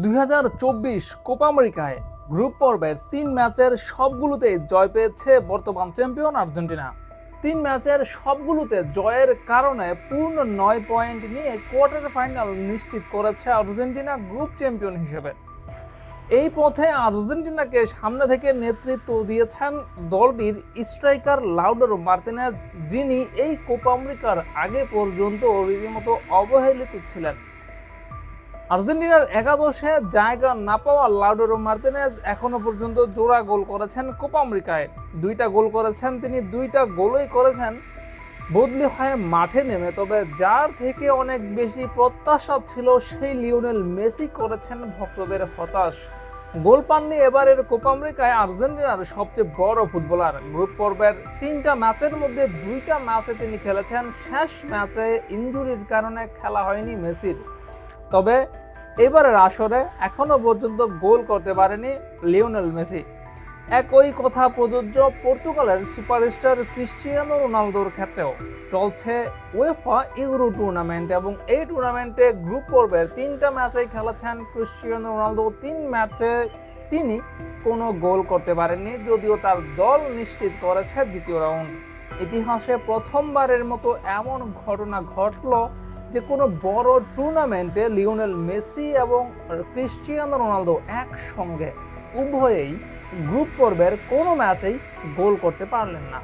দুই কোপা আমেরিকায় গ্রুপ পর্বের তিন ম্যাচের সবগুলোতে জয় পেয়েছে বর্তমান চ্যাম্পিয়ন আর্জেন্টিনা। তিন ম্যাচের সবগুলোতে জয়ের কারণে পূর্ণ নয় পয়েন্ট নিয়ে কোয়ার্টার ফাইনাল নিশ্চিত করেছে আর্জেন্টিনা গ্রুপ চ্যাম্পিয়ন হিসেবে। এই পথে আর্জেন্টিনাকে সামনে থেকে নেতৃত্ব দিয়েছেন দলটির স্ট্রাইকার লাউডারো মার্তিনেজ, যিনি এই কোপা আমেরিকার আগে পর্যন্ত রীতিমতো অবহেলিত ছিলেন। আর্জেন্টিনার একাদশে জায়গা না পাওয়া লাউডারো মার্তিনেজ এখনও পর্যন্ত জোড়া গোল করেছেন কোপা আমেরিকায়। দুইটা গোল করেছেন, তিনি দুইটা গোলই করেছেন। বদলি হয়ে মাঠে নেমে, তবে যার থেকে অনেক বেশি প্রত্যাশা ছিল সেই লিওনেল মেসি করেছেন ভক্তদের হতাশ। গোল পাননি এবারের কোপা আমেরিকায় আর্জেন্টিনার সবচেয়ে বড় ফুটবলার। গ্রুপ পর্বের তিনটা ম্যাচের মধ্যে দুইটা ম্যাচে তিনি খেলেছেন, শেষ ম্যাচে ইনজুরির কারণে খেলা হয়নি মেসির। তবে এবারের আসরে এখনও পর্যন্ত গোল করতে পারেনি লিওনেল মেসি। একই কথা প্রযোজ্য পর্তুগালের সুপারস্টার ক্রিস্টিয়ানো রোনালদোর ক্ষেত্রেও। চলছে ওয়েফা ইউরো টুর্নামেন্ট এবং এই টুর্নামেন্টে গ্রুপ পর্বের তিনটা ম্যাচেই খেলেছেন ক্রিস্টিয়ানো রোনালদো। তিন ম্যাচে তিনি কোনো গোল করতে পারেননি, যদিও তার দল নিশ্চিত করেছে দ্বিতীয় রাউন্ড। ইতিহাসে প্রথমবারের মতো এমন ঘটনা ঘটল যে কোনো বড় টুর্নামেন্টে লিওনেল মেসি এবং ক্রিস্টিয়ানো রোনালদো একসঙ্গে উভয়েই গ্রুপ পর্বের কোনো ম্যাচেই গোল করতে পারলেন না।